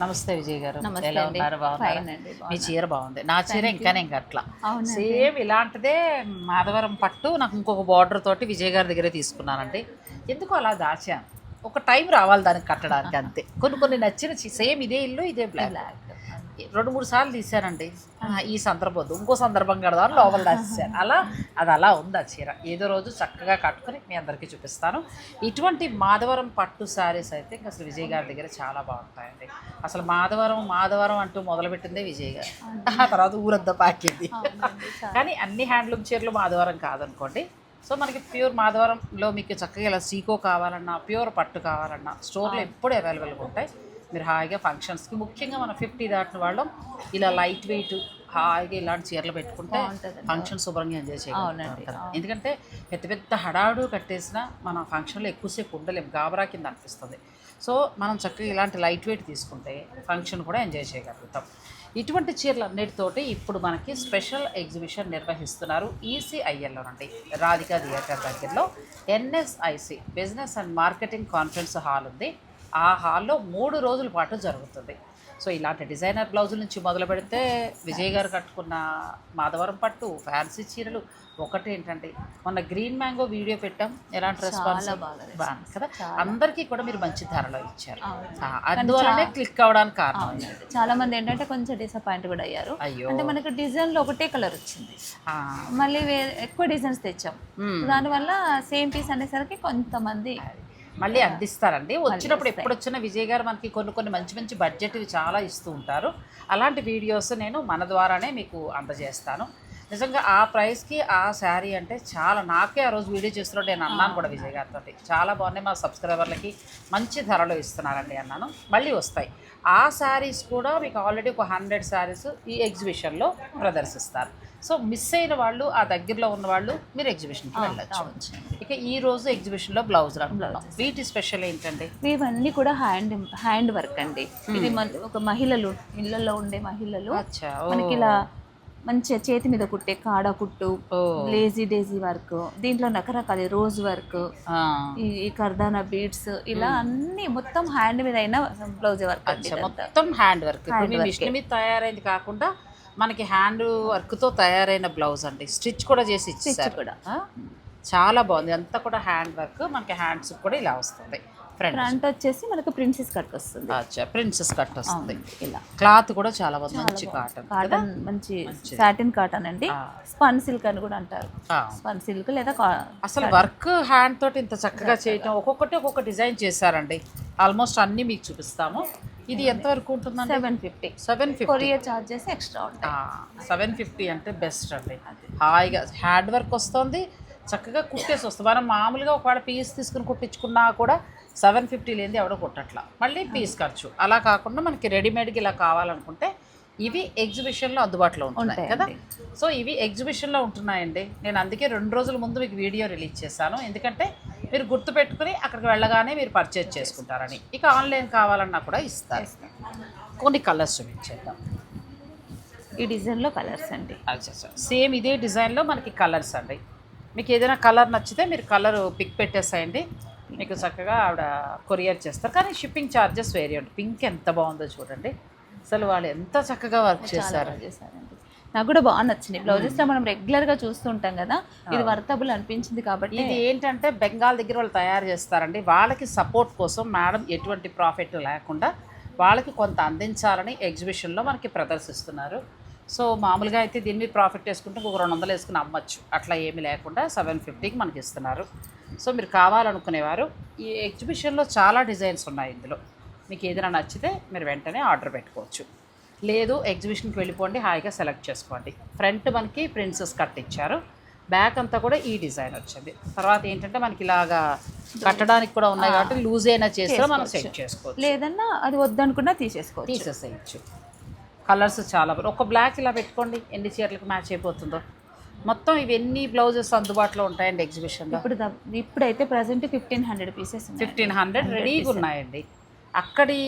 నమస్తే విజయ్ గారు. ఎలా. ఉన్నారు? బాగున్నారా? మీ. చీర బాగుంది. నా చీర ఇంకా నేను అవునండి. సేమ్ ఇలాంటిదే మాధవరం పట్టు నాకు ఇంకొక బార్డర్ తోటి విజయ్ గారి దగ్గరే తీసుకున్నానండి. ఎందుకు అలా దాచాను? ఒక టైం రావాలి దానికి కట్టడానికి అంతే. కొన్ని కొన్ని నచ్చిన సేమ్ ఇదే ఇల్లు ఇదే బ్లాక్ రెండు మూడు సార్లు తీసానండి ఆ, ఈ సందర్భం ఇంకో సందర్భం కడదాం లోపల దాచేసాను అలా అది అలా ఉంది ఆ చీర. ఏదో రోజు చక్కగా కట్టుకొని మీ అందరికీ చూపిస్తాను. ఇటువంటి మాధవరం పట్టు శారీస్ అయితే ఇంకా అసలు విజయ్ గారి దగ్గర చాలా బాగుంటాయండి. అసలు మాధవరం మాధవరం అంటూ మొదలుపెట్టిందే విజయ్ గారు. ఆ తర్వాత ఊరంతా పాకింది. కానీ అన్ని హ్యాండ్లూమ్ చీరలు మాధవరం కాదనుకోండి. సో మనకి ప్యూర్ మాధవరంలో మీకు చక్కగా ఇలా సీకో కావాలన్నా ప్యూర్ పట్టు కావాలన్నా స్టోర్లో ఎప్పుడు అవైలబుల్గా ఉంటాయి. మీరు హాయిగా ఫంక్షన్స్కి ముఖ్యంగా మనం ఫిఫ్టీ దాటిన వాళ్ళం ఇలా లైట్ వెయిట్ హాయిగా ఇలాంటి చీరలు పెట్టుకుంటే. ఫంక్షన్ శుభ్రంగా ఎంజాయ్ అవును. ఎందుకంటే పెద్ద పెద్ద హడావుడు కట్టేసిన మన ఫంక్షన్లో ఎక్కువసేపు ఉండలేము గాబరా కింద అనిపిస్తుంది సో మనం చక్కగా ఇలాంటి లైట్ వెయిట్ తీసుకుంటే ఫంక్షన్ కూడా ఎంజాయ్ చేయగలుగుతాం ఇటువంటి చీరలు అన్నిటితోటి ఇప్పుడు మనకి స్పెషల్ ఎగ్జిబిషన్ నిర్వహిస్తున్నారు ఈసీఐఎల్లో నుండి రాధికా థియేటర్ దగ్గరలో NSIC business and marketing conference hall ఉంది ఆ హాల్లో మూడు రోజుల పాటు జరుగుతుంది. సో ఇలాంటి డిజైనర్ బ్లౌజుల నుంచి మొదలు పెడితే విజయ్ గారు కట్టుకున్న మాధవరం పట్టు ఫ్యాన్సీ చీరలు ఒకటి ఏంటంటే మొన్న గ్రీన్ మ్యాంగో వీడియో పెట్టాం. ఎలాంటి రెస్పాన్స్. బాగుంది కదా. అందరికీ కూడా మీరు మంచి ధరలో ఇచ్చారు. అందువల్లనే క్లిక్ అవ్వడానికి కారణం చాలా మంది ఏంటంటే కొంచెం డిసప్పాయింట్ కూడా అయ్యారు. అయ్యో. అంటే మనకి డిజైన్లో ఒకటే కలర్ వచ్చింది. మళ్ళీ ఎక్కువ డిజైన్స్ తెచ్చాం. దానివల్ల సేమ్ పీస్ అనేసరికి కొంతమంది మళ్ళీ అందిస్తారండి. వచ్చినప్పుడు ఎప్పుడు వచ్చిన విజయ్ గారు మనకి కొన్ని కొన్ని మంచి మంచి బడ్జెట్ చాలా ఇస్తూ ఉంటారు. అలాంటి వీడియోస్ నేను మన ద్వారానే మీకు అందజేస్తాను. నిజంగా ఆ ప్రైస్కి ఆ శారీ అంటే చాలా నాకే ఆ రోజు వీడియో చేస్తున్నట్టు నేను అన్నాను కూడా విజయ్ గారితో చాలా బాగున్నాయి మా సబ్స్క్రైబర్లకి మంచి ధరలో ఇస్తున్నారండి అన్నాను. మళ్ళీ వస్తాయి. ఆ శారీస్ కూడా మీకు ఆల్రెడీ ఒక హండ్రెడ్ శారీస్ ఈ ఎగ్జిబిషన్లో ప్రదర్శిస్తారు. సో మిస్ అయిన వాళ్ళు ఆ దగ్గరలో ఉన్న వాళ్ళు మీరు ఎగ్జిబిషన్కి వెళ్ళచ్చు. ఇక ఈ రోజు ఎగ్జిబిషన్లో బ్లౌజ్ వీటి స్పెషల్ ఏంటండి? ఇవన్నీ కూడా హ్యాండ్ హ్యాండ్ వర్క్ అండి. ఇది ఒక మహిళలు ఇళ్ళల్లో ఉండే మహిళలు. మనకి ఇలా మంచిగా చేతి మీద కుట్టే కాడ కుట్టు లేజీ డేజీ వర్క్ దీంట్లో రకరకాల రోజ్ వర్క్. ఈ కర్దానా బీడ్స్ ఇలా అన్ని మొత్తం హ్యాండ్ మీద అయిన బ్లౌజ్ వర్క్. మొత్తం హ్యాండ్ వర్క్. మిషన్ మీద తయారైంది కాకుండా మనకి హ్యాండ్ వర్క్తో తయారైన బ్లౌజ్ అండి స్టిచ్ కూడా చేసి ఇచ్చారు కూడా. చాలా బాగుంది అంతా కూడా హ్యాండ్ వర్క్ మనకి హ్యాండ్స్ కూడా ఇలా వస్తుంది ఫ్రంట్ వచ్చేసి మనకు ప్రిన్సెస్ కట్ వస్తుంది. అచ్చా ప్రిన్సెస్ కట్ వస్తుంది. ఇలా. క్లాత్ కూడా చాలా బాగుంది. మంచి కాటన్ కాటన్ మంచి సాటిన్ కాటన్ అండి. స్పన్ సిల్క్ అని కూడా అంటారు. స్పన్ సిల్క్ లేదా అసలు వర్క్ హ్యాండ్ తోటి ఇంత చక్కగా చేయటం ఒక్కొక్కటి ఒక్కొక్క డిజైన్ చేశారండి. ఆల్మోస్ట్ అన్ని మీకు చూపిస్తాము. ఇది ఎంత వరకు ఉంటుందండి? Seven fifty seven fifty courier charges extra ఉంటాయి. సెవెన్ ఫిఫ్టీ అంటే బెస్ట్ అండి. హాయిగా హ్యాండ్ వర్క్ వస్తుంది. చక్కగా కుట్టేసి వస్తుంది. మనం మామూలుగా ఒకవేళ పీస్ తీసుకుని కుట్టించుకున్నా కూడా సెవెన్ ఫిఫ్టీ లేనిది ఎవడో కుట్టట్లా. మళ్ళీ పీస్ ఖర్చు. అలా కాకుండా మనకి రెడీమేడ్కి ఇలా కావాలనుకుంటే ఇవి ఎగ్జిబిషన్లో అందుబాటులో ఉంటున్నాయి కదా. సో ఇవి ఎగ్జిబిషన్లో ఉంటున్నాయండి. నేను అందుకే రెండు రోజుల ముందు మీకు వీడియో రిలీజ్ చేశాను. ఎందుకంటే మీరు గుర్తుపెట్టుకుని అక్కడికి వెళ్ళగానే మీరు పర్చేజ్ చేసుకుంటారని. ఇక ఆన్లైన్ కావాలన్నా కూడా ఇస్తారు. కొన్ని కలర్స్ చూపించేద్దాం. ఈ డిజైన్లో కలర్స్ అండి. సేమ్ ఇదే డిజైన్లో మనకి కలర్స్ అండి. మీకు ఏదైనా కలర్ నచ్చితే మీరు కలర్ పిక్ పెట్టేసేయండి. మీకు చక్కగా ఆవిడ కొరియర్ చేస్తారు. కానీ షిప్పింగ్ ఛార్జెస్ వేరే ఉంటుంది పింక్ ఎంత బాగుందో చూడండి. అసలు వాళ్ళు ఎంత చక్కగా వర్క్ చేశారు. నాకు కూడా బాగా నచ్చింది. బ్లౌజెస్లో మనం రెగ్యులర్గా చూస్తుంటాం కదా ఇది వర్తబుల్ అనిపించింది కాబట్టి ఇది ఏంటంటే బెంగాల్ దగ్గర వాళ్ళు తయారు చేస్తారండి. వాళ్ళకి సపోర్ట్ కోసం మేడం ఎటువంటి ప్రాఫిట్ లేకుండా వాళ్ళకి కొంత అందించాలని ఎగ్జిబిషన్లో మనకి ప్రదర్శిస్తున్నారు. సో మామూలుగా అయితే దీని మీద ప్రాఫిట్ వేసుకుంటే ఒక రెండు వందలు వేసుకుని అమ్మచ్చు. అట్లా ఏమీ లేకుండా సెవెన్ ఫిఫ్టీకి మనకి ఇస్తున్నారు. సో మీరు కావాలనుకునేవారు ఈ ఎగ్జిబిషన్లో చాలా డిజైన్స్ ఉన్నాయి ఇందులో. మీకు ఏదైనా నచ్చితే మీరు వెంటనే ఆర్డర్ పెట్టుకోవచ్చు. లేదు ఎగ్జిబిషన్కి వెళ్ళిపోండి హాయిగా సెలెక్ట్ చేసుకోండి. ఫ్రంట్ మనకి ప్రిన్సెస్ కట్ ఇచ్చారు. బ్యాక్ అంతా కూడా ఈ డిజైన్ వచ్చింది. తర్వాత ఏంటంటే మనకి ఇలాగా కట్టడానికి కూడా ఉన్నాయి కాబట్టి లూజ్ అయినా చేస్తే మనం సెట్ చేసుకోవచ్చు. లేదన్నా అది వద్దనుకున్నా తీసేసుకోవచ్చు. తీసేసేయచ్చు. కలర్స్ చాలా ఒక బ్లాక్ ఇలా పెట్టుకోండి ఎన్ని చీరలకు మ్యాచ్ అయిపోతుందో. మొత్తం ఇవి ఎన్ని బ్లౌజెస్ అందుబాటులో ఉంటాయండి ఎగ్జిబిషన్లో ఇప్పుడు ఇప్పుడైతే present fifteen hundred pieces fifteen hundred రెడీగా ఉన్నాయండి. అక్కడి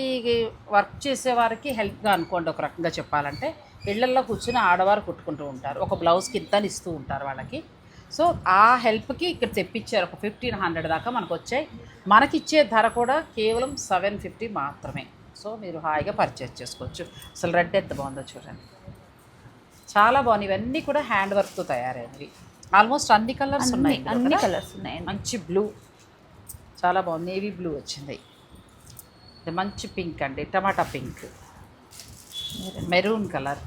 వర్క్ చేసే వారికి హెల్ప్గా అనుకోండి ఒక రకంగా చెప్పాలంటే ఇళ్ళల్లో కూర్చుని ఆడవారు కుట్టుకుంటూ ఉంటారు. ఒక బ్లౌజ్కి ఇంత అని ఇస్తూ ఉంటారు వాళ్ళకి. సో ఆ హెల్ప్కి ఇక్కడ తెప్పించారు. ఒక ఫిఫ్టీన్ హండ్రెడ్ దాకా మనకు వచ్చాయి మనకిచ్చే ధర కూడా కేవలం సెవెన్ ఫిఫ్టీ మాత్రమే. సో మీరు హాయిగా పర్చేస్ చేసుకోవచ్చు. అసలు రెడ్ ఎంత బాగుందో చూడండి. చాలా బాగున్నాయి. ఇవన్నీ కూడా హ్యాండ్ వర్క్తో తయారైనవి. ఆల్మోస్ట్ అన్ని కలర్స్ ఉన్నాయి అన్ని? కలర్స్ ఉన్నాయండి మంచి బ్లూ. చాలా బాగుంది. నేవీ బ్లూ వచ్చింది. ఇది మంచి పింక్ అండి. టమాటా పింక్. Maroon colour.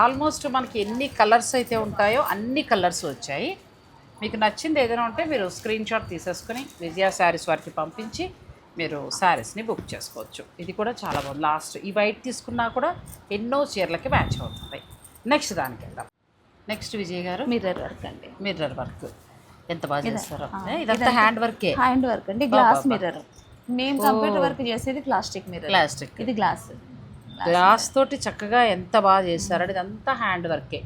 ఆల్మోస్ట్ మనకి ఎన్ని కలర్స్ అయితే ఉంటాయో అన్ని కలర్స్ వచ్చాయి. మీకు నచ్చింది ఏదైనా ఉంటే మీరు స్క్రీన్ షాట్ తీసేసుకుని విజయ శారీస్ వారికి పంపించి మీరు శారీస్ని బుక్ చేసుకోవచ్చు. ఇది కూడా చాలా బాగుంది. లాస్ట్ ఈ వైట్ తీసుకున్నా కూడా ఎన్నో చీరలకి మ్యాచ్ అవుతుంది. నెక్స్ట్ దానికి వెళ్దాం. నెక్స్ట్ విజయ్ గారు? మిర్రర్ వర్క్ అండి. మిర్రర్ వర్క్ ఎంత బాగా? చేస్తారో. ఇదంతా హ్యాండ్ వర్కే హ్యాండ్ వర్క్ అండి. గ్లాస్. మిర్రర్ మేము కంప్యూటర్ వర్క్ చేసేది ప్లాస్టిక్ మిర్రర్ ప్లాస్టిక్. ఇది గ్లాస్ గ్లాస్ తోటి చక్కగా ఎంత బాగా చేశారు ఇదంతా హ్యాండ్ వర్కే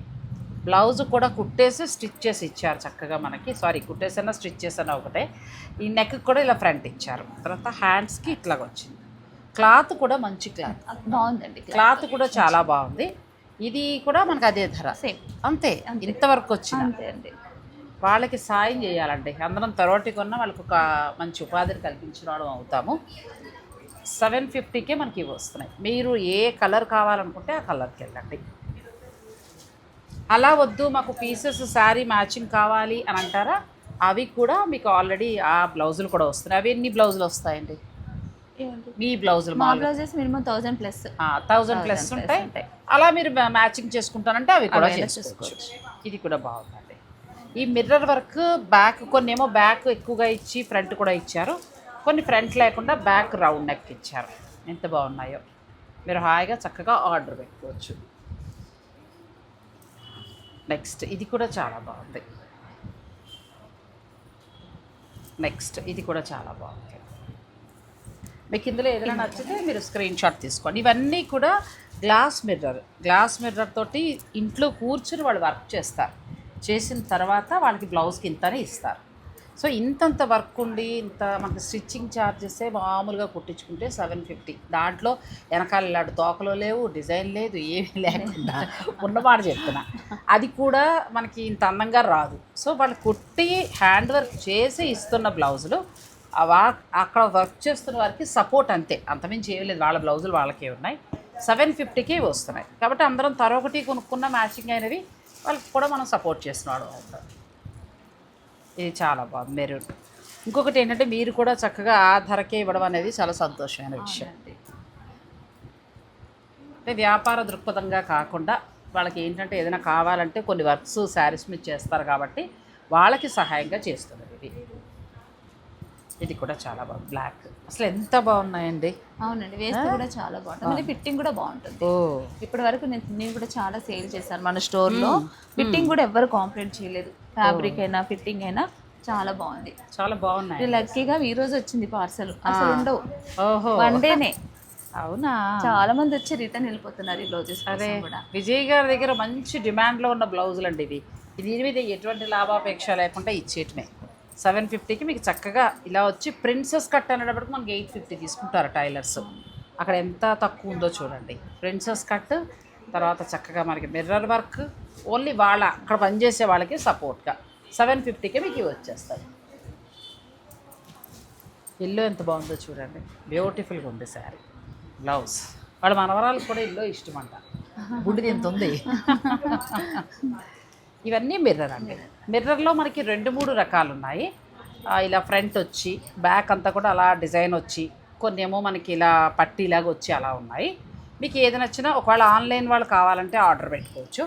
బ్లౌజ్ కూడా కుట్టేసి స్టిచ్ చేసి ఇచ్చారు చక్కగా మనకి. సారీ కుట్టేసన్నా స్టిచ్ చేసన్నా ఒకటే. ఈ నెక్ కూడా ఇలా ఫ్రంట్ ఇచ్చారు. తర్వాత హ్యాండ్స్కి ఇట్లాగ వచ్చింది. క్లాత్ కూడా మంచి క్లాత్ బాగుందండి క్లాత్ కూడా చాలా బాగుంది. ఇది కూడా మనకు అదే ధర. సేమ్ అంతే. ఇంతవరకు వచ్చింది అంతే అండి. వాళ్ళకి సాయం చేయాలండి. అందరం తరోటి కొన్న వాళ్ళకి ఒక మంచి ఉపాధిని కల్పించిన వాళ్ళం అవుతాము. సెవెన్ ఫిఫ్టీకే మనకి ఇవి వస్తున్నాయి. మీరు ఏ కలర్ కావాలనుకుంటే ఆ కలర్కి వెళ్ళండి. అలా వద్దు మాకు పీసెస్ శారీ మ్యాచింగ్ కావాలి అని అంటారా? అవి కూడా మీకు ఆల్రెడీ ఆ బ్లౌజులు కూడా వస్తున్నాయి. అవి ఎన్ని బ్లౌజులు వస్తాయండి? మీ బ్లౌజులు మా blouses minimum thousand plus thousand plus ఉంటాయి. అలా మీరు మ్యాచింగ్ చేసుకుంటానంటే అవి కూడా చేసుకోవచ్చు. ఇది కూడా బాగుందండి. ఈ మిర్రర్ వర్క్ బ్యాక్ కొన్ని ఏమో బ్యాక్ ఎక్కువగా ఇచ్చి ఫ్రంట్ కూడా ఇచ్చారు. కొన్ని ఫ్రంట్ లేకుండా బ్యాక్ రౌండ్ నెక్ ఇచ్చారు. ఎంత బాగున్నాయో. మీరు హాయిగా చక్కగా ఆర్డర్ పెట్టుకోవచ్చు. నెక్స్ట్ ఇది కూడా చాలా బాగుంది. నెక్స్ట్ ఇది కూడా చాలా బాగుంది. మీకు ఇందులో ఏదైనా నచ్చితే మీరు స్క్రీన్ షాట్ తీసుకోండి. ఇవన్నీ కూడా గ్లాస్ మిర్రర్. గ్లాస్ మిర్రర్ తోటి ఇంట్లో కూర్చుని వాళ్ళు వర్క్ చేస్తారు. చేసిన తర్వాత వాళ్ళకి బ్లౌజ్కి ఇంతనే ఇస్తారు. సో ఇంతంత వర్క్ ఉండి ఇంత మనకి స్టిచ్చింగ్ ఛార్జెస్ మామూలుగా కుట్టించుకుంటే సెవెన్ ఫిఫ్టీ. దాంట్లో వెనకాల ఇలాంటి తోకలు లేవు డిజైన్ లేదు ఏమీ లేకుండా ఉన్నమాట చెప్తున్నా. అది కూడా మనకి ఇంత అందంగా రాదు. సో వాళ్ళు కుట్టి హ్యాండ్ వర్క్ చేసి ఇస్తున్న బ్లౌజులు అక్కడ వర్క్ చేస్తున్న వారికి సపోర్ట్ అంతే. అంతమించి ఏమీ లేదు. వాళ్ళ బ్లౌజులు వాళ్ళకే ఉన్నాయి. సెవెన్ ఫిఫ్టీకి వస్తున్నాయి. కాబట్టి అందరం తరొకటి కొనుక్కున్న మ్యాచింగ్ అయినవి వాళ్ళకి కూడా మనం సపోర్ట్ చేస్తున్నాడు అవుతాం. ఇది చాలా బాగుంది మెరూన్. ఇంకొకటి ఏంటంటే మీరు కూడా చక్కగా ఆ ధరకే ఇవ్వడం అనేది చాలా సంతోషమైన విషయం. అంటే వ్యాపార దృక్పథంగా కాకుండా వాళ్ళకి ఏంటంటే ఏదైనా కావాలంటే కొన్ని వర్క్స్ శారీస్ మీద చేస్తారు కాబట్టి వాళ్ళకి సహాయంగా చేస్తున్నారు ఇది. ఇది కూడా చాలా బాగుంది. బ్లాక్ అసలు ఎంత బాగున్నాయండి. అవునండి వేస్తే కూడా చాలా బాగుంటుంది. ఫిట్టింగ్ కూడా బాగుంటుంది. ఇప్పటి వరకు నేను నేను కూడా చాలా సేల్ చేశాను మన స్టోర్లో. ఫిట్టింగ్ కూడా ఎవ్వరు కాంప్లైంట్ చేయలేదు. ఫ్యాబ్రిక్ అయినా ఫిట్టింగ్ అయినా చాలా బాగుంది. చాలా బాగున్నాయి లక్కీగా ఈ రోజు వచ్చింది పార్సల్ అసలు ఉండవు. ఓహో. వన్ డేనే అవునా? చాలా మంది వచ్చి రిటర్న్ వెళ్ళిపోతున్నారు ఈ బ్లౌజెస్ అదే విజయ్ గారి దగ్గర మంచి డిమాండ్లో ఉన్న బ్లౌజులు అండి ఇవి. దీని మీద ఎటువంటి లాభాపేక్ష లేకుండా ఇచ్చేయటమే సెవెన్ ఫిఫ్టీకి మీకు చక్కగా ఇలా వచ్చి ప్రిన్సెస్ కట్ అనేటప్పటికి మనకి ఎయిట్ ఫిఫ్టీ తీసుకుంటారు టైలర్స్. అక్కడ ఎంత తక్కువ ఉందో చూడండి. ప్రిన్సెస్ కట్ తర్వాత చక్కగా మనకి మిర్రర్ వర్క్ ఓన్లీ వాళ్ళ అక్కడ పనిచేసే వాళ్ళకి సపోర్ట్గా. సెవెన్ ఫిఫ్టీకే మీకు ఇవి వచ్చేస్తాయి. ఇల్లు ఎంత బాగుందో చూడండి. బ్యూటిఫుల్గా ఉంది శారీ. బ్లౌజ్. వాళ్ళ మనవరాలకు కూడా ఇల్లు ఇష్టం అంట గుడ్డిది ఎంత ఉంది? ఇవన్నీ మిర్రర్ అండి. మిర్రర్లో మనకి రెండు మూడు రకాలు ఉన్నాయి ఇలా ఫ్రంట్ వచ్చి బ్యాక్ అంతా కూడా అలా డిజైన్ వచ్చి కొన్ని ఏమో మనకి ఇలా పట్టీలాగా వచ్చి అలా ఉన్నాయి. మీకు ఏది నచ్చినా ఒకవేళ ఆన్లైన్ వాళ్ళు కావాలంటే ఆర్డర్ పెట్టుకోవచ్చు.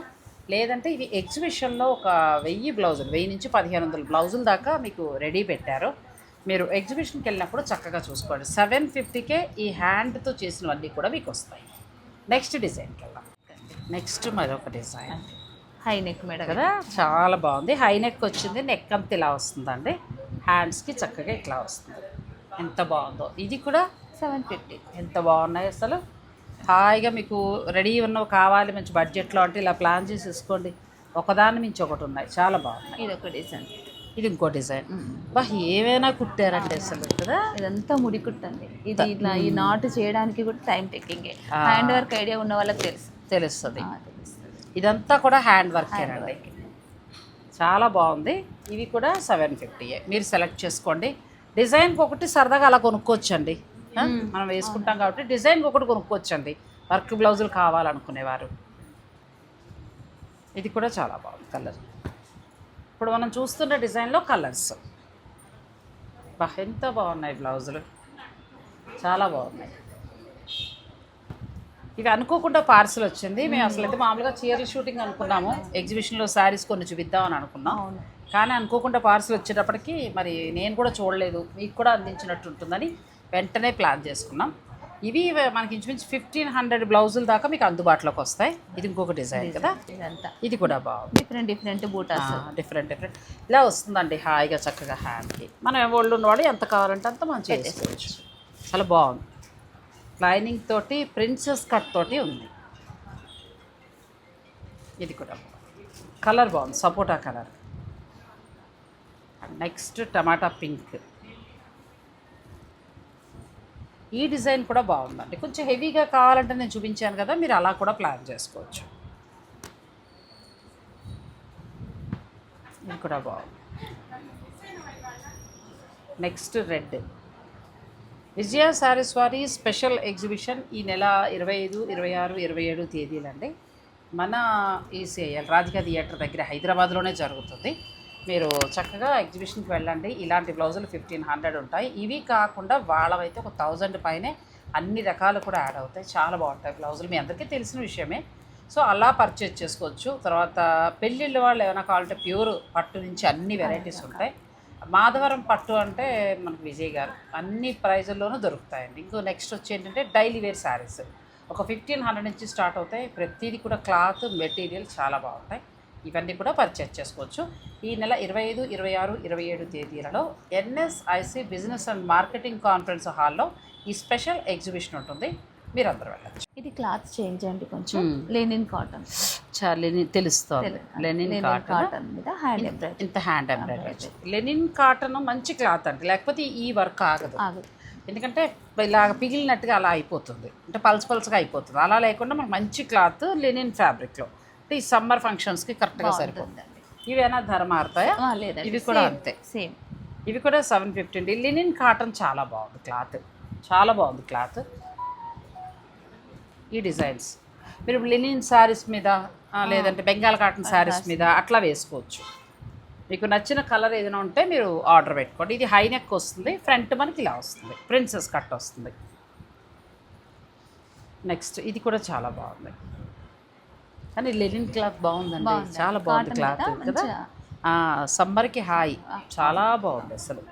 లేదంటే ఇవి ఎగ్జిబిషన్లో ఒక వెయ్యి బ్లౌజులు వెయ్యి నుంచి పదిహేను వందల బ్లౌజుల దాకా మీకు రెడీ పెట్టారు. మీరు ఎగ్జిబిషన్కి వెళ్ళినప్పుడు చక్కగా చూసుకోండి. సెవెన్ ఫిఫ్టీకే ఈ హ్యాండ్తో చేసినవన్నీ కూడా మీకు వస్తాయి. నెక్స్ట్ డిజైన్కి వెళ్దాం. నెక్స్ట్ మరొక డిజైన్. హై నెక్ మేడం కదా? చాలా బాగుంది. హై నెక్ వచ్చింది నెక్ అంత ఇలా వస్తుందండి. హ్యాండ్స్కి చక్కగా ఇట్లా వస్తుంది. ఎంత బాగుందో. ఇది కూడా సెవెన్ ఫిఫ్టీ. ఎంత బాగున్నాయి అసలు. హాయిగా మీకు రెడీ ఉన్నవి కావాలి మంచి బడ్జెట్లో అంటే ఇలా ప్లాన్ చేసి తీసుకోండి ఒకదాని మించి ఒకటి ఉన్నాయి. చాలా బాగున్నాయి. ఇది ఒక డిజైన్. ఇది ఇంకో డిజైన్. బా ఏమైనా కుట్టారంటే అసలు కదా ఇదంతా ముడి కుట్టండి. ఇది ఇట్లా ఈ నాటు చేయడానికి కూడా time taking. Hand work idea ఉన్న వాళ్ళకి తెలుసు. తెలుస్తుంది. ఇదంతా కూడా హ్యాండ్ వర్కేనండి చాలా బాగుంది. ఇవి కూడా సెవెన్ ఫిఫ్టీయే మీరు సెలెక్ట్ చేసుకోండి. డిజైన్కి ఒకటి సరదాగా అలా కొనుక్కోవచ్చండి? మనం వేసుకుంటాం కాబట్టి డిజైన్ ఒకటి కొనుక్కోవచ్చండి. వర్క్ బ్లౌజులు కావాలనుకునేవారు. ఇది కూడా చాలా బాగుంది కలర్. ఇప్పుడు మనం చూస్తున్న డిజైన్లో కలర్స్. బా ఎంత బాగున్నాయి బ్లౌజులు. చాలా బాగున్నాయి. ఇవి అనుకోకుండా పార్సల్ వచ్చింది. మేము అసలు అయితే మామూలుగా చీరల షూటింగ్ అనుకున్నాము. ఎగ్జిబిషన్లో శారీస్ కొన్ని చూపిద్దామని అనుకున్నాం. అవును. కానీ అనుకోకుండా పార్సల్ వచ్చేటప్పటికి మరి నేను కూడా చూడలేదు. మీకు కూడా అందించినట్టు ఉంటుందని వెంటనే ప్లాన్ చేసుకున్నాం. ఇవి మనకి ఇంచుమించు ఫిఫ్టీన్ హండ్రెడ్ బ్లౌజుల దాకా మీకు అందుబాటులోకి వస్తాయి. ఇది ఇంకొక డిజైన్ కదా. ఇది కూడా బాగుంది. డిఫరెంట్ డిఫరెంట్ బూటాస్. డిఫరెంట్ డిఫరెంట్ ఇలా వస్తుందండి హాయిగా చక్కగా హ్యాండ్కి మనం ఎవరు ఉన్నవాడు ఎంత కావాలంటే అంత మనం చేసుకోవచ్చు. చాలా బాగుంది. లైనింగ్ తోటి ప్రిన్సెస్ కట్ తోటి ఉంది. ఇది కూడా కలర్ బాగుంది సపోటా కలర్. నెక్స్ట్ టమాటా పింక్. ఈ డిజైన్ కూడా బాగుందండి. కొంచెం హెవీగా కావాలంటే నేను చూపించాను కదా మీరు అలా కూడా ప్లాన్ చేసుకోవచ్చు. ఇది కూడా బాగుంది. Next red. విజయ శారీస్ వారి స్పెషల్ ఎగ్జిబిషన్ ఈ నెల ఇరవై ఐదు ఇరవై ఆరు ఇరవై ఏడు తేదీలండి. మన ఈసీఐఎల్ రాధికా థియేటర్ దగ్గర హైదరాబాద్లోనే జరుగుతుంది. మీరు చక్కగా ఎగ్జిబిషన్కి వెళ్ళండి. ఇలాంటి బ్లౌజులు ఫిఫ్టీన్ హండ్రెడ్ ఉంటాయి. ఇవి కాకుండా వాళ్ళవైతే ఒక థౌజండ్ పైనే అన్ని రకాలు కూడా యాడ్ అవుతాయి. చాలా బాగుంటాయి బ్లౌజులు. మీ అందరికీ తెలిసిన విషయమే. సో అలా పర్చేజ్ చేసుకోవచ్చు. తర్వాత పెళ్ళిళ్ళ వాళ్ళు ఏమైనా కావాలంటే ప్యూర్ పట్టు నుంచి అన్ని వెరైటీస్ ఉంటాయి. మాధవరం పట్టు అంటే మనకు విజయ్ గారు. అన్ని ప్రైజుల్లోనూ దొరుకుతాయండి. ఇంకో నెక్స్ట్ వచ్చి ఏంటంటే డైలీ వేర్ శారీస్. ఒక ఫిఫ్టీన్ హండ్రెడ్ నుంచి స్టార్ట్ అవుతాయి. ప్రతిదీ కూడా క్లాత్ మెటీరియల్ చాలా బాగుంటాయి. ఇవన్నీ కూడా పర్చేజ్ చేసుకోవచ్చు. ఈ నెల ఇరవై ఐదు ఇరవై ఆరు ఇరవై ఏడు తేదీలలో NSIC business and marketing conference హాల్లో ఈ స్పెషల్ ఎగ్జిబిషన్ ఉంటుంది. మీరందరూ వెళ్ళచ్చు. ఇది క్లాత్ చేంజ్ అండి కొంచెం. Linen cotton. లెనిన్ తెలుస్తుంది. Linen cotton? మీద హ్యాండ్ ఎంబ్రాయిడరీ ఇంత హ్యాండ్ ఎంబ్రాయిడరీ లెనిన్ కాటన్ మంచి క్లాత్ అండి. లేకపోతే ఈ వర్క్ ఆగదు. ఆగదు. ఎందుకంటే ఇలా పిగిలినట్టుగా అలా అయిపోతుంది. అంటే పల్స్ పల్స్గా అయిపోతుంది. అలా లేకుండా మనకు మంచి క్లాత్ లెనిన్ ఫ్యాబ్రిక్లో. అంటే ఈ సమ్మర్ ఫంక్షన్స్కి కరెక్ట్గా సరిపోతుంది. బాగుంటుందండి ఇవేనా ధర మారుతాయా? ఆ, లేదండి. ఇవి కూడా అంతే. సేమ్. ఇవి కూడా సెవెన్ ఫిఫ్టీ అండి. లినిన్ కాటన్ చాలా బాగుంది క్లాత్. చాలా బాగుంది క్లాత్. ఈ డిజైన్స్. మీరు లినిన్ శారీస్ మీద లేదంటే బెంగాల్ కాటన్ శారీస్ మీద అట్లా వేసుకోవచ్చు. మీకు నచ్చిన కలర్ ఏదైనా ఉంటే మీరు ఆర్డర్ పెట్టుకోండి. ఇది హై నెక్ వస్తుంది ఫ్రంట్ మనకి ఇలా వస్తుంది. ప్రిన్సెస్ కట్ వస్తుంది. నెక్స్ట్ ఇది కూడా చాలా బాగుంది. కానీ లెనిన్ క్లాత్ బాగుందండి. బాగుంది. చాలా బాగుంది క్లాత్ కదా. సమ్మర్కి హాయ్ చాలా బాగుంది అసలు.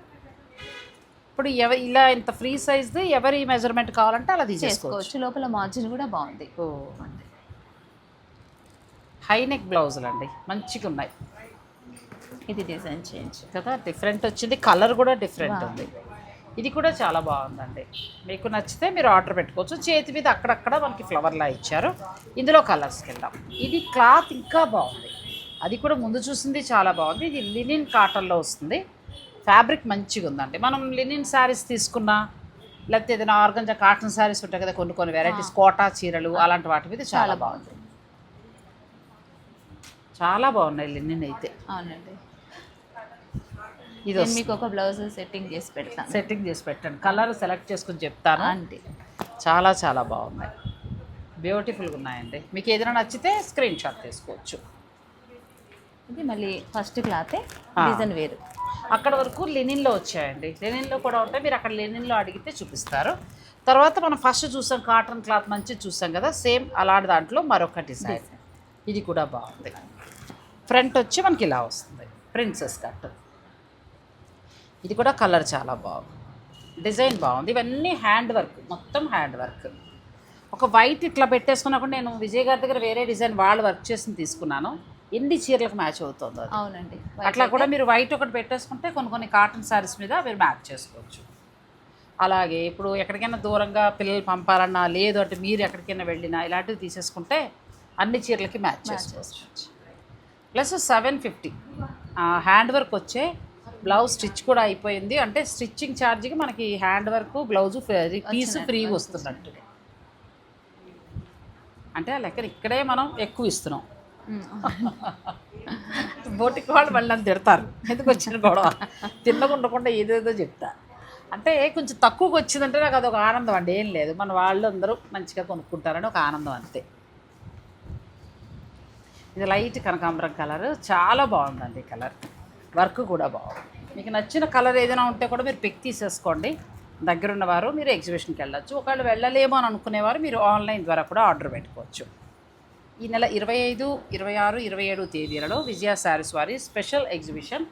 ఇప్పుడు ఎవ ఇలా ఇంత ఫ్రీ సైజ్ది ఎవరి మెజర్మెంట్ కావాలంటే అలా తీసేసుకోవచ్చు. చేసుకోవచ్చు. లోపల మార్జిన్ కూడా బాగుంది. ఓ హై నెక్ బ్లౌజులు అండి మంచిగా ఉన్నాయి ఇది డిజైన్ చేంజ్. కదా డిఫరెంట్ వచ్చింది. కలర్ కూడా డిఫరెంట్ ఉంది. ఇది కూడా చాలా బాగుందండి. మీకు నచ్చితే మీరు ఆర్డర్ పెట్టుకోవచ్చు. చేతి మీద అక్కడక్కడ మనకి ఫ్లవర్లా ఇచ్చారు. ఇందులో కలర్స్కి వెళ్దాం ఇది క్లాత్ ఇంకా బాగుంది. అది కూడా ముందు చూసింది చాలా బాగుంది. ఇది లినిన్ కాటన్లో వస్తుంది. ఫ్యాబ్రిక్ మంచిగా ఉందండి. మనం లినిన్ శారీస్ తీసుకున్నా లేకపోతే ఏదైనా ఆర్గంజా కాటన్ శారీస్ ఉంటాయి కదా కొన్ని కొన్ని వెరైటీస్ కోటా చీరలు అలాంటి వాటి మీద చాలా బాగుంది చాలా బాగున్నాయి లినిన్ అయితే. అవునండి. ఇది మీకు ఒక బ్లౌజ్ సెట్టింగ్ చేసి పెడతాను. సెట్టింగ్ చేసి పెట్టండి. కలర్ సెలెక్ట్ చేసుకుని చెప్తాను. అండి. చాలా చాలా బాగున్నాయి. బ్యూటిఫుల్గా ఉన్నాయండి. మీకు ఏదైనా నచ్చితే స్క్రీన్ షాట్ తీసుకోవచ్చు. ఇది మళ్ళీ ఫస్ట్ క్లాతే. డిజైన్ వేరు. అక్కడ వరకు లెనిన్లో వచ్చాయండి. లెనిన్లో కూడా ఉంటాయి. మీరు అక్కడ లెనిన్లో అడిగితే చూపిస్తారు. తర్వాత మనం ఫస్ట్ చూసాం కాటన్ క్లాత్ మంచి చూసాం కదా సేమ్ అలాంటి దాంట్లో మరొక డిజైన్. ఇది కూడా బాగుంది. ఫ్రంట్ వచ్చి మనకి ఇలా వస్తుంది. Princess cut. ఇది కూడా కలర్ చాలా బాగుంది. డిజైన్ బాగుంది. ఇవన్నీ హ్యాండ్ వర్క్ మొత్తం హ్యాండ్ వర్క్. ఒక వైట్ ఇట్లా పెట్టేసుకున్నా కూడా నేను విజయ్ గారి దగ్గర వేరే డిజైన్ వాళ్ళు వర్క్ చేసి తీసుకున్నాను. ఎన్ని చీరలకు మ్యాచ్ అవుతుందో అవునండి. అట్లా కూడా మీరు వైట్ ఒకటి పెట్టేసుకుంటే కొన్ని కొన్ని కాటన్ శారీస్ మీద మీరు మ్యాచ్ చేసుకోవచ్చు. అలాగే ఇప్పుడు ఎక్కడికైనా దూరంగా పిల్లలు పంపాలన్నా లేదు అంటే మీరు ఎక్కడికైనా వెళ్ళినా ఇలాంటివి తీసేసుకుంటే అన్ని చీరలకి మ్యాచ్ చేసుకోవచ్చు. Plus seven fifty hand work వచ్చే బ్లౌజ్ స్టిచ్ కూడా అయిపోయింది. అంటే స్టిచ్చింగ్ ఛార్జ్కి మనకి హ్యాండ్ వర్క్ బ్లౌజ్ పీస్ ఫ్రీగా వస్తున్నట్టు అంటే ఆ లెక్కన ఇక్కడే మనం ఎక్కువ ఇస్తున్నాం. బోటికి వాళ్ళు మళ్ళీ నన్ను తిడతారు. ఎందుకు వచ్చిన గొడవ? తిన్నకుండకుండా ఏదేదో చెప్తా. అంటే కొంచెం తక్కువకి వచ్చిందంటే నాకు అదొక ఆనందం అండి. ఏం లేదు. మన వాళ్ళు అందరూ మంచిగా కొనుక్కుంటారని ఒక ఆనందం అంతే. ఇది లైట్ కనకాంబరం కలర్. చాలా బాగుందండి కలర్. వర్క్ కూడా బాగుంది. మీకు నచ్చిన కలర్ ఏదైనా ఉంటే కూడా మీరు పిక్ తీసేసుకోండి. దగ్గరున్న వారు మీరు ఎగ్జిబిషన్కి వెళ్ళచ్చు. ఒకవేళ వెళ్ళలేమో అని అనుకునేవారు మీరు ఆన్లైన్ ద్వారా కూడా ఆర్డర్ పెట్టుకోవచ్చు. ఈ నెల ఇరవై ఐదు ఇరవై ఆరు ఇరవై ఏడు తేదీలలో విజయ శారీస్ వారి స్పెషల్ ఎగ్జిబిషన్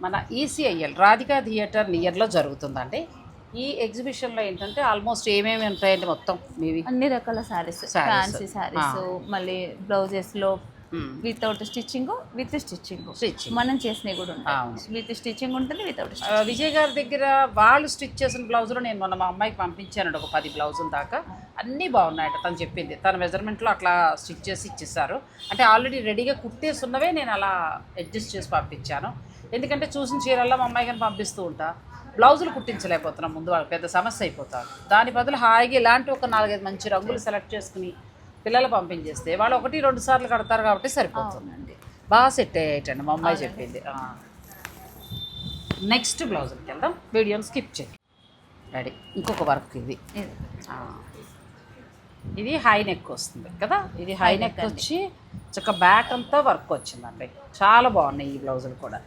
మన ఈసీఐఎల్ రాధికా థియేటర్ నియర్లో జరుగుతుందండి ఈ ఎగ్జిబిషన్లో ఏంటంటే ఆల్మోస్ట్ ఏమేమి ఉంటాయండి మొత్తం మీవి అన్ని రకాల శారీస్. ఫ్యాన్సీ శారీస్ మళ్ళీ బ్లౌజెస్లో మ్మ్. Without stitching with stitching. మనం చేసినవి కూడా. ఉంటాయి. విత్ స్టిచ్చింగ్ ఉంటుంది వితౌట్ విజయ్ గారి దగ్గర వాళ్ళు స్టిచ్ చేసిన బ్లౌజులు నేను మొన్న మా అమ్మాయికి పంపించాను ఒక పది బ్లౌజుల దాకా. అన్నీ బాగున్నాయట తను చెప్పింది. తన మెజర్మెంట్లో అట్లా స్టిచ్ చేసి ఇచ్చేసారు అంటే ఆల్రెడీ రెడీగా కుట్టేసి ఉన్నవే నేను అలా అడ్జస్ట్ చేసి పంపించాను. ఎందుకంటే చూసిన చీరల్లో మా అమ్మాయి కానీ పంపిస్తూ ఉంటా. బ్లౌజులు కుట్టించలేకపోతున్నాం ముందు వాళ్ళకి పెద్ద సమస్య అయిపోతారు దాని బదులు హాయిగా ఇలాంటి ఒక నాలుగైదు మంచి రంగులు సెలెక్ట్ చేసుకుని పిల్లలు పంపించేస్తే వాళ్ళు ఒకటి రెండు సార్లు కడతారు కాబట్టి సరిపోతుంది. అవునండి. బాగా సెట్ అయ్యేటండి మా అమ్మాయి చెప్పింది. నెక్స్ట్ బ్లౌజ్కి వెళ్దాం. వీడియోని స్కిప్ చేయి. రెడీ. ఇంకొక వర్క్ ఇది. ఇది. హై నెక్ వస్తుంది కదా? ఇది హై నెక్. వచ్చి చక్క బ్యాక్ అంతా వర్క్ వచ్చిందండి. చాలా బాగున్నాయి ఈ బ్లౌజులు కూడా.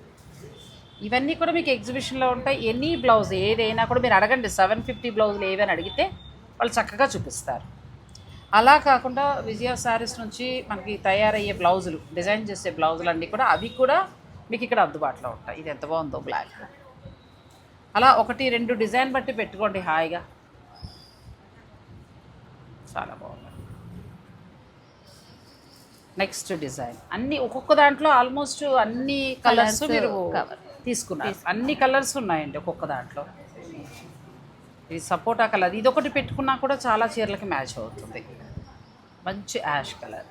ఇవన్నీ కూడా మీకు ఎగ్జిబిషన్లో ఉంటాయి. ఎనీ బ్లౌజ్ ఏదైనా కూడా మీరు అడగండి. సెవెన్ ఫిఫ్టీ బ్లౌజులు ఏవని అడిగితే వాళ్ళు చక్కగా చూపిస్తారు. అలా కాకుండా విజయ శారీస్ నుంచి మనకి తయారయ్యే బ్లౌజులు డిజైన్ చేసే బ్లౌజులు అన్నీ కూడా అవి కూడా మీకు ఇక్కడ అందుబాటులో ఉంటాయి. ఇది ఎంత బాగుందో బ్లాక్ అలా ఒకటి రెండు డిజైన్ బట్టి పెట్టుకోండి హాయిగా. చాలా బాగుంది. Next design. అన్ని ఒక్కొక్క దాంట్లో ఆల్మోస్ట్ అన్ని కలర్స్ మీరు. తీసుకున్నారు. అన్ని కలర్స్ ఉన్నాయండి ఒక్కొక్క దాంట్లో. ఇది సపోటా కలర్ ఇది ఒకటి పెట్టుకున్నా కూడా చాలా చీరలకి మ్యాచ్ అవుతుంది. మంచి యాష్ కలర్.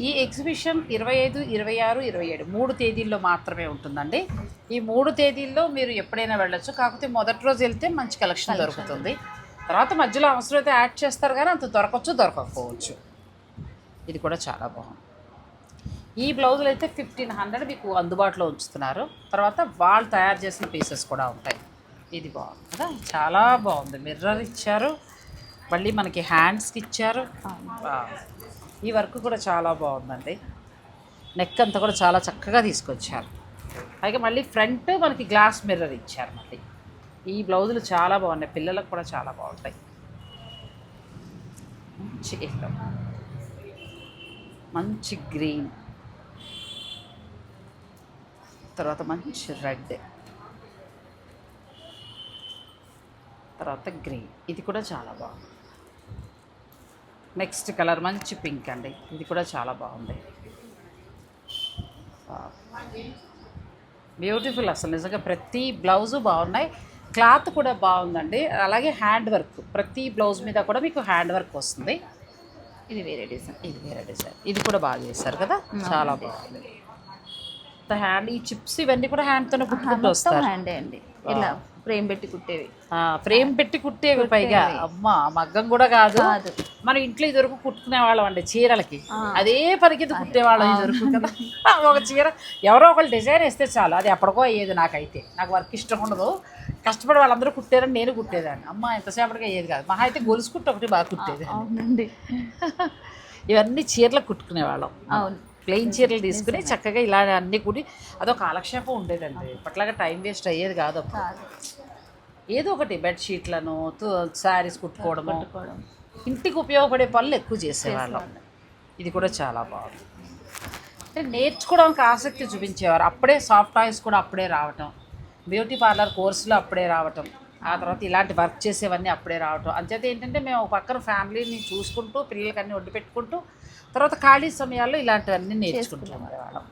ఈ ఎగ్జిబిషన్ ఇరవై ఐదు ఇరవై ఆరు ఇరవై ఏడు మూడు తేదీల్లో మాత్రమే ఉంటుందండి. ఈ మూడు తేదీల్లో మీరు ఎప్పుడైనా వెళ్ళొచ్చు. కాకపోతే మొదటి రోజు వెళ్తే మంచి కలెక్షన్ దొరుకుతుంది. తర్వాత మధ్యలో అవసరమైతే యాడ్ చేస్తారు కానీ అంత దొరకవచ్చు దొరకకపోవచ్చు. ఇది కూడా చాలా బాగుంది. ఈ బ్లౌజులు అయితే ఫిఫ్టీన్ హండ్రెడ్ మీకు అందుబాటులో ఉంచుతున్నారు. తర్వాత వాళ్ళు తయారు చేసిన పీసెస్ కూడా ఉంటాయి. ఇది బాగుంది కదా? చాలా బాగుంది. మిర్రర్ ఇచ్చారు. మళ్ళీ మనకి హ్యాండ్స్కి ఇచ్చారు. ఈ వర్క్ కూడా చాలా బాగుందండి. నెక్ అంతా కూడా చాలా చక్కగా తీసుకొచ్చారు. పైగా మళ్ళీ ఫ్రంట్ మనకి గ్లాస్ మిర్రర్ ఇచ్చారు మళ్ళీ. ఈ బ్లౌజులు చాలా బాగున్నాయి. పిల్లలకు కూడా చాలా బాగుంటాయి. మంచి ఎల్లో మంచి గ్రీన్ తర్వాత మంచి రెడ్ తర్వాత గ్రీన్. ఇది కూడా చాలా బాగుంది. నెక్స్ట్ కలర్ మంచి పింక్ అండి. ఇది కూడా చాలా బాగుంది. బ్యూటిఫుల్ అసలు. నిజంగా ప్రతి బ్లౌజు బాగున్నాయి. క్లాత్ కూడా బాగుందండి. అలాగే హ్యాండ్ వర్క్. ప్రతి బ్లౌజ్ మీద కూడా మీకు హ్యాండ్ వర్క్ వస్తుంది. ఇది వేరే డిజైన్. ఇది వేరే డిజైన్. ఇది కూడా బాగా చేశారు కదా? చాలా బాగుంది. హ్యాండ్ ఈ చిప్స్ ఇవన్నీ కూడా హ్యాండ్తోనే కుట్టుకుంటూ వస్తారు. హ్యాండే అండి. ఇలా ఫ్రేమ్ పెట్టి కుట్టేవి. ఆ, ఫ్రేమ్ పెట్టి కుట్టేవి పైగా. అమ్మ మగ్గం కూడా కాదు. మనం ఇంట్లో ఇదివరకు కుట్టుకునే వాళ్ళం అండి చీరలకి. అదే పరికిది కుట్టేవాళ్ళం ఇదివరకు కదా. ఒక చీర ఎవరో ఒకళ్ళు డిజైన్ వేస్తే చాలు. అది ఎప్పటికో అయ్యేది నాకైతే. నాకు వర్క్ ఇష్టం ఉండదు. కష్టపడి వాళ్ళందరూ కుట్టారని నేను కుట్టేదాన్ని. అమ్మ ఎంతసేపటిగా అయ్యేది కాదు. మహా అయితే గొలుసు కుట్టు ఒకటి బాగా కుట్టేది అవునండి. ఇవన్నీ చీరలకు కుట్టుకునేవాళ్ళం అవును. ప్లెయిన్ చీరలు తీసుకుని చక్కగా ఇలా అన్ని కుడి అదొక కాలక్షేపం ఉండేదండి. ఇప్పట్లాగా టైం వేస్ట్ అయ్యేది కాదు అప్పుడు. ఏదో ఒకటి బెడ్షీట్లను శారీస్ కుట్టుకోవడము. కుట్టుకోవడం. ఇంటికి ఉపయోగపడే పనులు ఎక్కువ చేసేవాళ్ళం. ఇది కూడా చాలా బాగుంది. అంటే నేర్చుకోవడానికి ఆసక్తి చూపించేవారు. అప్పుడే సాఫ్ట్ టాయ్స్ కూడా అప్పుడే రావటం. బ్యూటీ పార్లర్ కోర్సులు అప్పుడే రావటం. ఆ తర్వాత ఇలాంటి వర్క్ చేసేవన్నీ అప్పుడే రావటం. అంచేత ఏంటంటే మేము ఒక పక్కన ఫ్యామిలీని చూసుకుంటూ పిల్లలకి అన్నీ వడ్డు పెట్టుకుంటూ తర్వాత ఖాళీ సమయాల్లో ఇలాంటివన్నీ నేర్చుకుంటూ ఉండేవాళ్ళం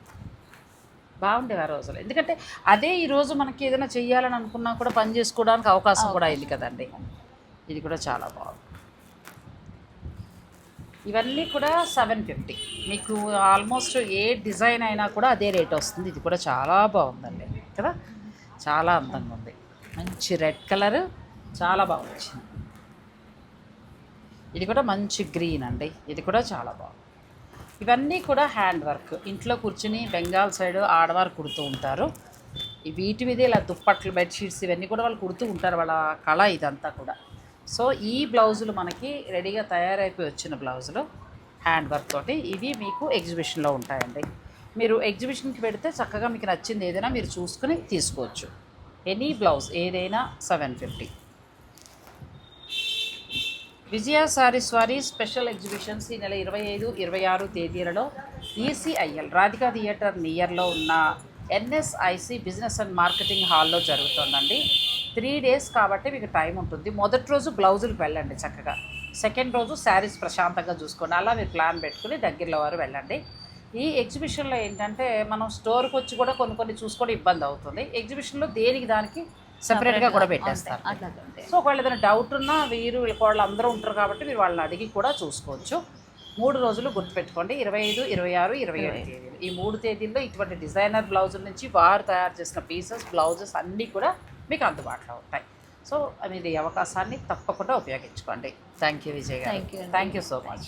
బాగుండేవి ఆ రోజులు. ఎందుకంటే అదే ఈరోజు మనకి ఏదైనా చెయ్యాలని అనుకున్నా కూడా పని చేసుకోవడానికి అవకాశం కూడా అయింది కదండి. ఇది కూడా చాలా బాగుంది. ఇవన్నీ కూడా సెవెన్ ఫిఫ్టీ. మీకు ఆల్మోస్ట్ ఏ డిజైన్ అయినా కూడా అదే రేట్ వస్తుంది. ఇది కూడా చాలా బాగుందండి కదా? చాలా అందంగా ఉంది. మంచి రెడ్ కలర్ చాలా బాగా వచ్చింది. ఇది కూడా మంచి గ్రీన్ అండి. ఇది కూడా చాలా బాగుంది. ఇవన్నీ కూడా హ్యాండ్ వర్క్. ఇంట్లో కూర్చుని బెంగాల్ సైడ్ ఆడవారు కుడుతూ ఉంటారు. వీటి మీద ఇలా దుప్పట్లు బెడ్షీట్స్ ఇవన్నీ కూడా వాళ్ళు కుడుతూ ఉంటారు వాళ్ళ కళ ఇదంతా కూడా. సో ఈ బ్లౌజులు మనకి రెడీగా తయారైపోయి వచ్చిన బ్లౌజులు హ్యాండ్ వర్క్ తోటి. ఇవి మీకు ఎగ్జిబిషన్లో ఉంటాయండి. మీరు ఎగ్జిబిషన్కి పెడితే చక్కగా మీకు నచ్చింది ఏదైనా మీరు చూసుకుని తీసుకోవచ్చు. ఎనీ బ్లౌజ్ ఏదైనా సెవెన్ ఫిఫ్టీ. విజయ సారీస్ వారి స్పెషల్ ఎగ్జిబిషన్స్ ఈ నెల ఇరవై ఐదు ఇరవై ఆరు తేదీలలో ఈసీఐఎల్ రాధికా థియేటర్ నియర్లో ఉన్న ఎన్ఎస్ఐసి బిజినెస్ అండ్ మార్కెటింగ్ హాల్లో జరుగుతుందండి. త్రీ డేస్ కాబట్టి మీకు టైం ఉంటుంది. మొదటి రోజు బ్లౌజులకు వెళ్ళండి చక్కగా. సెకండ్ రోజు శారీస్ ప్రశాంతంగా చూసుకోండి. అలా మీరు ప్లాన్ పెట్టుకుని దగ్గరలో వారు వెళ్ళండి. ఈ ఎగ్జిబిషన్లో ఏంటంటే మనం స్టోర్కి వచ్చి కూడా కొన్ని కొన్ని చూసుకోవడం ఇబ్బంది అవుతుంది. ఎగ్జిబిషన్లో దేనికి దానికి సెపరేట్గా కూడా పెట్టేస్తారు. సో ఒకవేళ ఏదైనా డౌట్ ఉన్నా వీరు వీళ్ళ అందరూ ఉంటారు కాబట్టి మీరు వాళ్ళని అడిగి కూడా చూసుకోవచ్చు. మూడు రోజులు గుర్తుపెట్టుకోండి. ఇరవై ఐదు ఇరవై ఆరు ఇరవై ఏడు తేదీలు. ఈ మూడు తేదీల్లో ఇటువంటి డిజైనర్ బ్లౌజుల నుంచి వారు తయారు చేసిన పీసెస్ బ్లౌజెస్ అన్నీ కూడా మీకు అందుబాటులో ఉంటాయి. సో మీరు ఈ అవకాశాన్ని తప్పకుండా ఉపయోగించుకోండి. థ్యాంక్ యూ విజయ్ గారు. Thank you so much